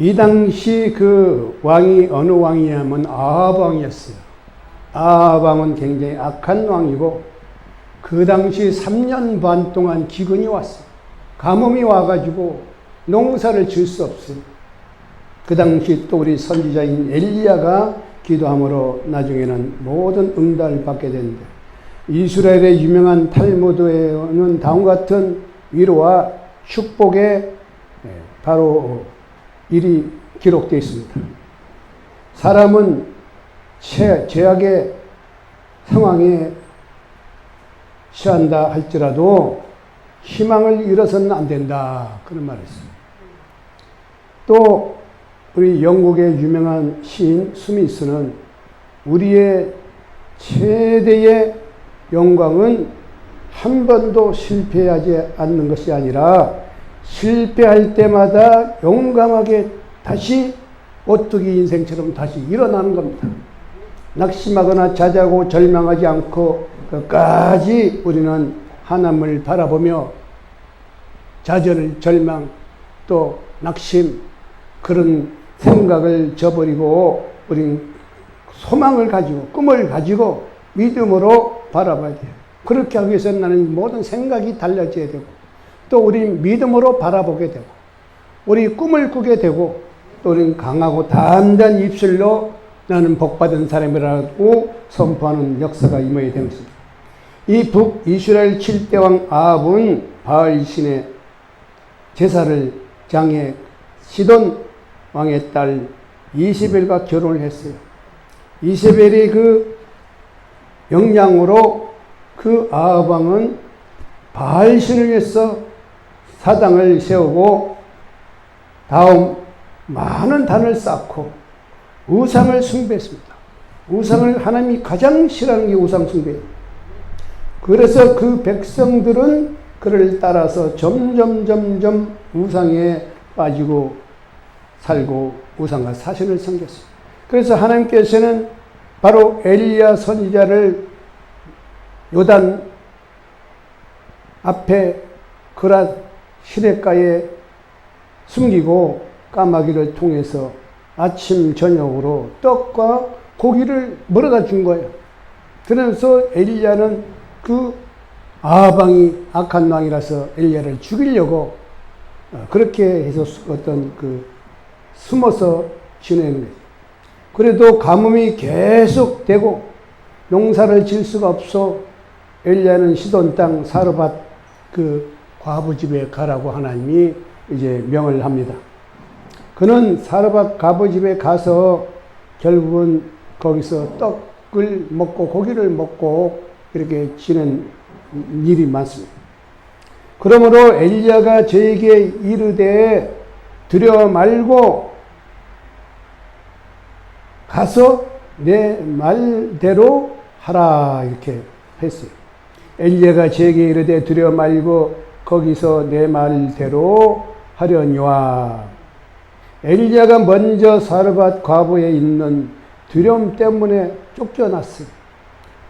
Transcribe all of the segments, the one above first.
이 당시 그 왕이 어느 왕이냐면 아합 왕이었어요. 아합 왕은 굉장히 악한 왕이고 그 당시 3년 반 동안 기근이 왔어요. 가뭄이 와가지고 농사를 질 수 없어요. 그 당시 또 우리 선지자인 엘리야가 기도함으로 나중에는 모든 응답을 받게 되는데 이스라엘의 유명한 탈무드에는 다음과 같은 위로와 축복의 예, 바로 일이 기록되어 있습니다. 사람은 최, 죄악의 상황에 처한다 할지라도 희망을 잃어서는 안 된다. 그런 말을 했어요. 또 우리 영국의 유명한 시인 스미스는 우리의 최대의 영광은 한 번도 실패하지 않는 것이 아니라 실패할 때마다 용감하게 다시 오뚜기 인생처럼 다시 일어나는 겁니다. 낙심하거나 자자고 절망하지 않고 끝까지 우리는 하나님을 바라보며 좌절, 절망, 또 낙심 그런 생각을 저버리고 우린 소망을 가지고 꿈을 가지고 믿음으로 바라봐야 돼요. 그렇게 하기 위해서는 나는 모든 생각이 달라져야 되고 또 우리 믿음으로 바라보게 되고 우리 꿈을 꾸게 되고 또 우리는 강하고 단단 입술로 나는 복받은 사람이라고 선포하는 역사가 되는 것입니다. 이 북이스라엘 7대 왕 아합은 바알 신의 제사를 장해 시돈 왕의 딸 이세벨과 결혼을 했어요. 이세벨의 그 영향으로 그 아합 왕은 바알 신을 위해서 사당을 세우고 다음 많은 단을 쌓고 우상을 숭배했습니다. 우상을 하나님이 가장 싫어하는 게 우상 숭배예요. 그래서 그 백성들은 그를 따라서 점점 점점 우상에 빠지고 살고 우상과 사신을 섬겼어요. 그래서 하나님께서는 바로 엘리야 선지자를 요단 앞에 그라 시냇가에 숨기고 까마귀를 통해서 아침 저녁으로 떡과 고기를 물어다 준 거예요. 그래서 엘리야는 그 아방이 악한 왕이라서 엘리야를 죽이려고 어, 그렇게 해서 어떤 그 숨어서 지내는 거예요. 그래도 가뭄이 계속 되고 농사를 질 수가 없어 엘리야는 시돈 땅 사르밧 그 과부 집에 가라고 하나님이 이제 명을 합니다. 그는 사르밧 과부 집에 가서 결국은 거기서 떡을 먹고 고기를 먹고 이렇게 지낸 일이 많습니다. 그러므로 엘리야가 저에게 이르되 두려워 말고 가서 내 말대로 하라 이렇게 했어요. 엘리야가 저에게 이르되 두려워 말고 거기서 내 말대로 하려니와 엘리야가 먼저 사르밧 과부에 있는 두려움 때문에 쫓겨났어요.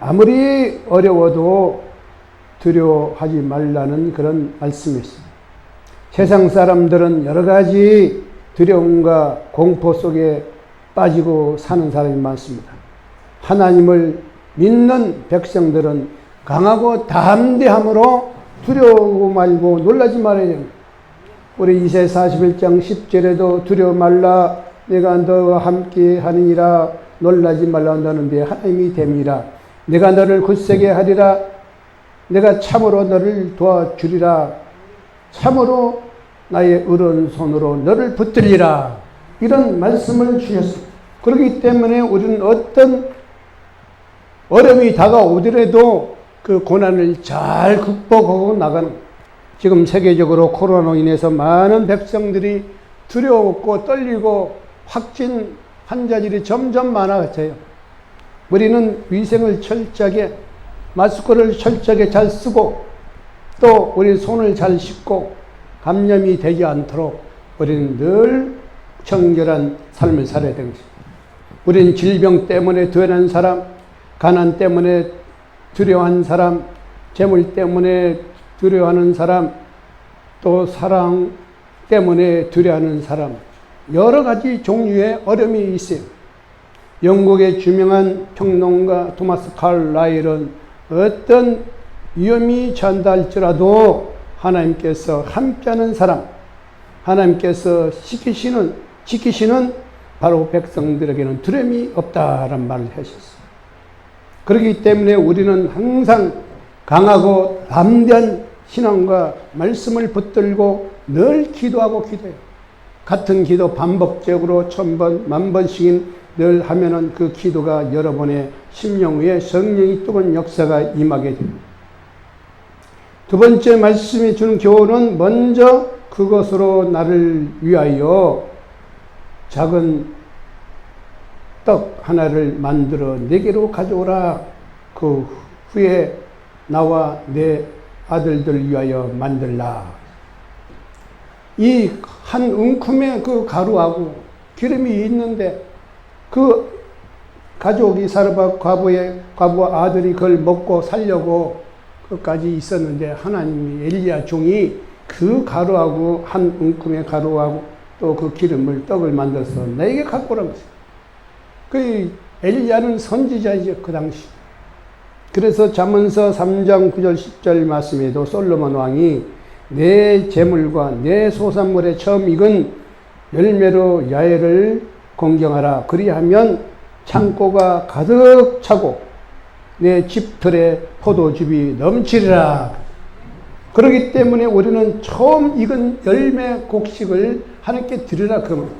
아무리 어려워도 두려워하지 말라는 그런 말씀이었어요. 세상 사람들은 여러 가지 두려움과 공포 속에 빠지고 사는 사람이 많습니다. 하나님을 믿는 백성들은 강하고 담대함으로 두려워 말고 놀라지 됩니다. 우리 이세 41장 10절에도 두려워 말라 내가 너와 함께 하느니라 놀라지 말라 너는 하나님이 됨이라 내가 너를 굳세게 하리라 내가 참으로 너를 도와주리라 참으로 나의 의로운 손으로 너를 붙들리라 이런 말씀을 주셨습니다. 그렇기 때문에 우리는 어떤 어려움이 다가오더라도 그 고난을 잘 극복하고 나가는 지금 세계적으로 코로나로 인해서 많은 백성들이 두려웠고 떨리고 확진 환자들이 점점 많아졌어요. 우리는 위생을 철저하게 마스크를 철저하게 잘 쓰고 또 우리 손을 잘 씻고 감염이 되지 않도록 우리는 늘 청결한 삶을 살아야 되는 것입니다. 우리는 질병 때문에 두려운 사람, 가난 때문에 두려워한 사람, 재물 때문에 두려워하는 사람, 또 사랑 때문에 두려워하는 사람, 여러 가지 종류의 어려움이 있어요. 영국의 유명한 평론가 토마스 칼 라일은 어떤 위험이 전달할지라도 하나님께서 함께하는 사람, 하나님께서 지키시는 지키시는 바로 백성들에게는 두려움이 없다라는 말을 하셨어요. 그렇기 때문에 우리는 항상 강하고 담대한 신앙과 말씀을 붙들고 늘 기도하고 기도해요. 같은 기도 반복적으로 천 번, 만 번씩은 늘 하면은 그 기도가 여러분의 심령 위에 성령이 뜨거운 역사가 임하게 됩니다. 두 번째 말씀이 주는 교훈은 먼저 그것으로 나를 위하여 작은 떡 하나를 만들어 내게로 가져오라. 그 후에 나와 내 아들들 위하여 만들라. 이한 움큼의 그 가루하고 기름이 있는데 그 가족 이 사르바 과부의 과부와 아들이 그걸 먹고 살려고 끝까지 있었는데 하나님이 엘리야 종이 그 가루하고 한 움큼의 가루하고 또 그 기름을 떡을 만들어서 내게 갖고 오라고 했어요. 그 엘리야는 선지자이죠 그 당시. 그래서 잠언서 3장 9절 10절 말씀에도 솔로몬 왕이 내 재물과 내 소산물의 처음 익은 열매로 야외를 공경하라. 그리하면 창고가 가득 차고 내 집틀에 포도즙이 넘치리라. 그렇기 때문에 우리는 처음 익은 열매 곡식을 하나님께 드리라 그럽니다.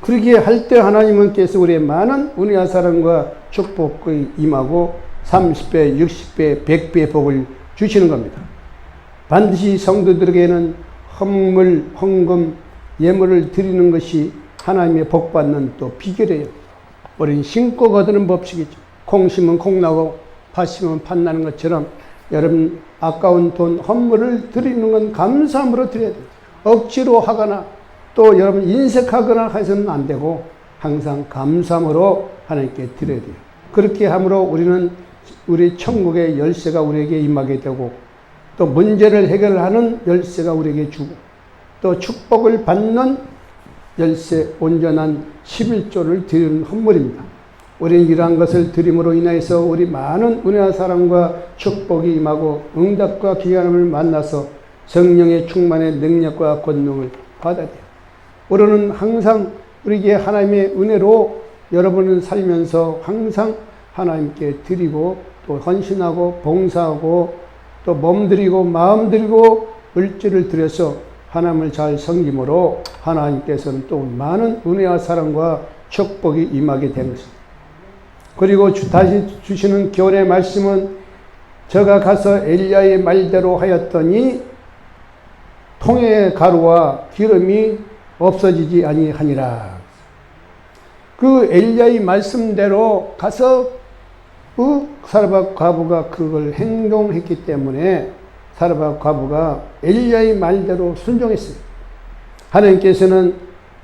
그렇게 할때 하나님께서 우리의 많은 은혜와 사랑과 축복이 임하고 30배, 60배, 100배의 복을 주시는 겁니다. 반드시 성도들에게는 헌물, 헌금, 예물을 드리는 것이 하나님의 복 받는 또 비결이에요. 우리는 신고 거두는 법칙이죠. 콩 심은 콩 나고 팥 심은 팥 나는 것처럼 여러분 아까운 돈 헌물을 드리는 건 감사함으로 드려야 돼요. 억지로 하거나 또 여러분 인색하거나 해서는 안 되고 항상 감사함으로 하나님께 드려야 돼요. 그렇게 함으로 우리는 우리 천국의 열쇠가 우리에게 임하게 되고 또 문제를 해결하는 열쇠가 우리에게 주고 또 축복을 받는 열쇠 온전한 11조를 드리는 헌물입니다. 우리는 이러한 것을 드림으로 인해서 우리 많은 은혜와 사랑과 축복이 임하고 응답과 기한함을 만나서 성령의 충만의 능력과 권능을 받아야 돼 요. 우리는 항상 우리에게 하나님의 은혜로 여러분을 살면서 항상 하나님께 드리고 또 헌신하고 봉사하고 또 몸드리고 마음드리고 물질을 들여서 하나님을 잘 섬김으로 하나님께서는 또 많은 은혜와 사랑과 축복이 임하게 되는 것입니다. 그리고 주, 다시 주시는 교훈의 말씀은 저가 가서 엘리야의 말대로 하였더니 통의 가루와 기름이 없어지지 아니하니라. 그 엘리야의 말씀대로 가서 그 사르밧 과부가 그걸 행동했기 때문에 사르밧 과부가 엘리야의 말대로 순종했어요. 하나님께서는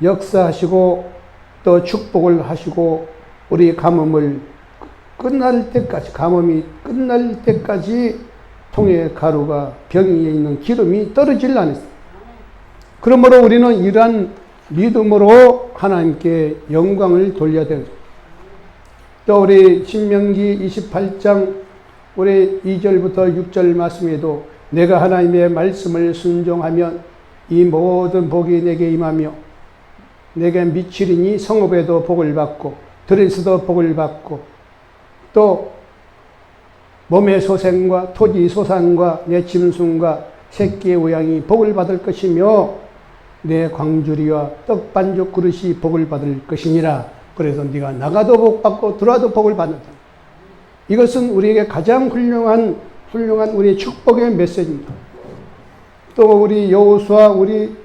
역사하시고 또 축복을 하시고 우리 가뭄을 끝날 때까지 가뭄이 끝날 때까지 통의 가루가 병에 있는 기름이 떨어질 않았어요. 그러므로 우리는 이러한 믿음으로 하나님께 영광을 돌려야 됩니다. 또 우리 신명기 28장 우리 2절부터 6절 말씀에도 내가 하나님의 말씀을 순종하면 이 모든 복이 내게 임하며 내게 미치리니 성읍에도 복을 받고 들에서도 복을 받고 또 몸의 소생과 토지 소산과 내 짐승과 새끼의 우양이 복을 받을 것이며 내 광주리와 떡 반죽 그릇이 복을 받을 것이니라. 그래서 네가 나가도 복 받고 들어와도 복을 받는다. 이것은 우리에게 가장 훌륭한 훌륭한 우리의 축복의 메시지입니다. 또 우리 여호수아 우리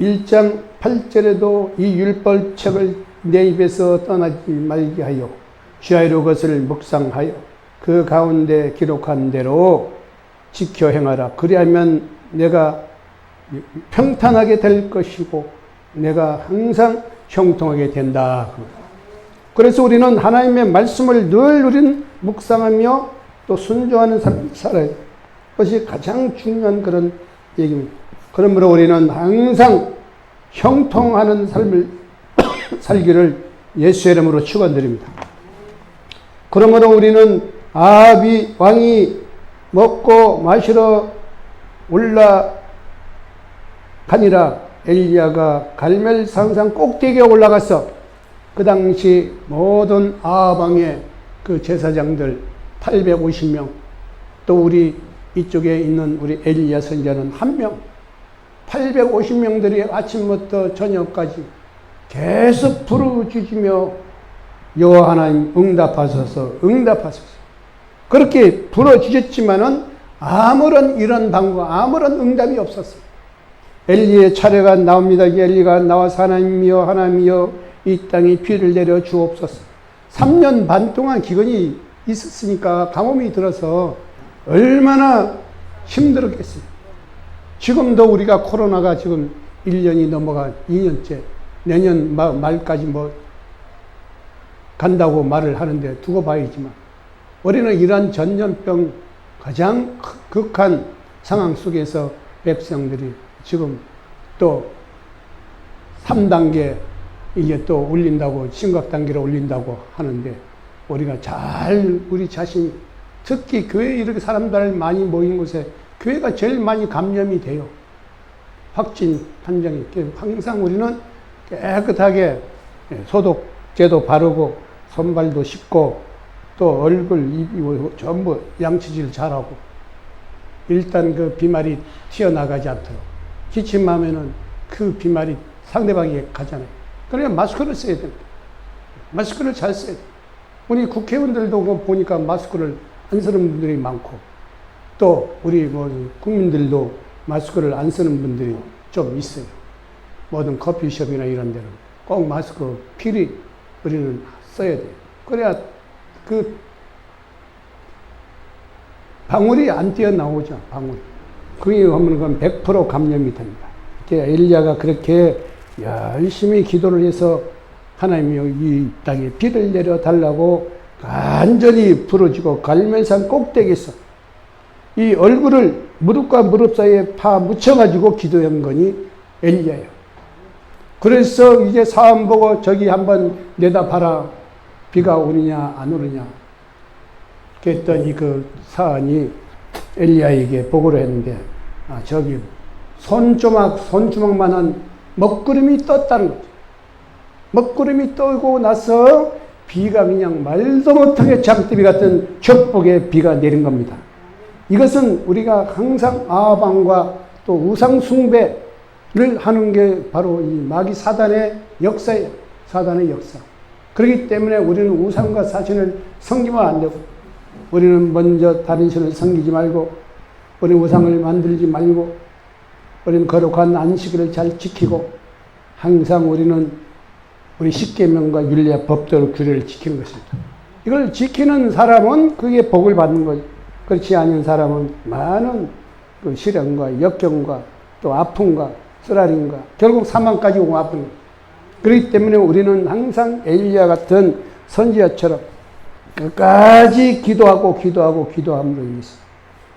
1장 8절에도 이 율법책을 내 입에서 떠나지 말게 하여 주야로 것을 묵상하여 그 가운데 기록한 대로 지켜 행하라. 그리하면 내가 평탄하게 될 것이고 내가 항상 형통하게 된다. 그래서 우리는 하나님의 말씀을 늘 우리는 묵상하며 또 순종하는 삶을 살아야 것이 가장 중요한 그런 얘기입니다. 그러므로 우리는 항상 형통하는 삶을 살기를 예수의 이름으로 축원드립니다. 그러므로 우리는 아비 왕이 먹고 마시러 올라 가니라 엘리야가 갈멜 산상 꼭대기에 올라가서 그 당시 모든 아방의 그 제사장들 850명 또 우리 이쪽에 있는 우리 엘리야 선자는 한 명, 850명들이 아침부터 저녁까지 계속 부르짖으며 여호와 하나님 응답하소서 응답하소서. 그렇게 부르짖었지만은 아무런 이런 방법 아무런 응답이 없었어요. 엘리의 차례가 나옵니다. 엘리가 나와서 하나님이여 하나님이여 이 땅에 비를 내려 주옵소서. 3년 반 동안 기근이 있었으니까 가뭄이 들어서 얼마나 힘들었겠어요. 지금도 우리가 코로나가 지금 1년이 넘어가 2년째 내년 말까지 뭐 간다고 말을 하는데 두고 봐야지만 우리는 이러한 전염병 가장 극한 상황 속에서 백성들이 지금 또 3단계 이게 또 올린다고 심각 단계로 올린다고 하는데 우리가 잘 우리 자신 특히 교회 이렇게 사람들 많이 모인 곳에 교회가 제일 많이 감염이 돼요. 확진 판정이 항상 우리는 깨끗하게 소독제도 바르고 손발도 씻고 또 얼굴, 입 전부 양치질 잘하고. 일단 그 비말이 튀어나가지 않도록 기침하면은 그 비말이 상대방에게 가잖아요. 그러니까 마스크를 써야 됩니다. 마스크를 잘 써야 돼요. 우리 국회의원들도 보니까 마스크를 안 쓰는 분들이 많고 또 우리 뭐 국민들도 마스크를 안 쓰는 분들이 좀 있어요. 모든 커피숍이나 이런 데는 꼭 마스크 필히 우리는 써야 돼요. 그래야 그 방울이 안 뛰어나오죠, 방울. 그게 하면 그건 100% 감염이 됩니다. 엘리야가 그렇게 열심히 기도를 해서 하나님이 이 땅에 비를 내려 달라고 완전히 부러지고 갈멜산 꼭대기에서 이 얼굴을 무릎과 무릎 사이에 파 묻혀가지고 기도한 거니 엘리야예요. 그래서 이제 사람 보고 저기 한번 내다봐라. 비가 오느냐 안 오느냐. 그랬더니 그 사안이 엘리야에게 보고를 했는데 아, 저기 손조막 손주먹만한 먹구름이 떴다는 거죠. 먹구름이 떠고 나서 비가 그냥 말도 못하게 장대비 같은 축복의 비가 내린 겁니다. 이것은 우리가 항상 아방과 또 우상 숭배를 하는 게 바로 이 마귀 사단의 역사예요. 사단의 역사. 그렇기 때문에 우리는 우상과 사신을 섬기면 안 되고, 우리는 먼저 다른 신을 섬기지 말고, 우리 우상을 만들지 말고, 우리는 거룩한 안식일을 잘 지키고, 항상 우리는 우리 십계명과 윤리와 법대로 규례를 지키는 것입니다. 이걸 지키는 사람은 그게 복을 받는 거죠. 그렇지 않은 사람은 많은 그 시련과 역경과 또 아픔과 쓰라림과 결국 사망까지 오고 아픈 거예요. 그렇기 때문에 우리는 항상 엘리야 같은 선지자처럼 끝까지 기도하고 기도하고 기도함으로 인해서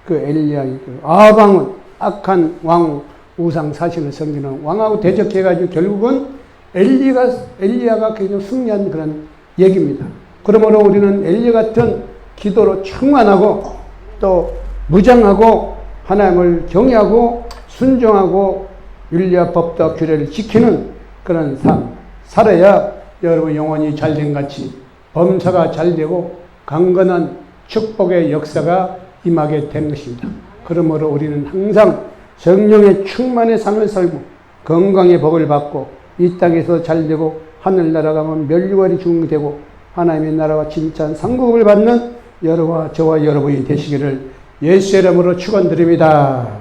그 엘리야의 그 아방은 악한 왕 우상 사신을 섬기는 왕하고 대적해가지고 결국은 엘리가 엘리야가 굉장히 승리한 그런 얘기입니다. 그러므로 우리는 엘리 같은 기도로 충만하고 또 무장하고 하나님을 경외하고 순종하고 윤리와 법과 규례를 지키는 그런 삶 살아야 여러분 영혼이 잘된 같이 범사가 잘 되고 강건한 축복의 역사가 임하게 된 것입니다. 그러므로 우리는 항상 정령의 충만의 삶을 살고 건강의 복을 받고 이 땅에서 잘 되고 하늘 날아가면 멸류관이 중되고 하나님의 나라와 진짜한 상국을 받는 여러와 저와 여러분이 되시기를 예수 이름으로 축원드립니다.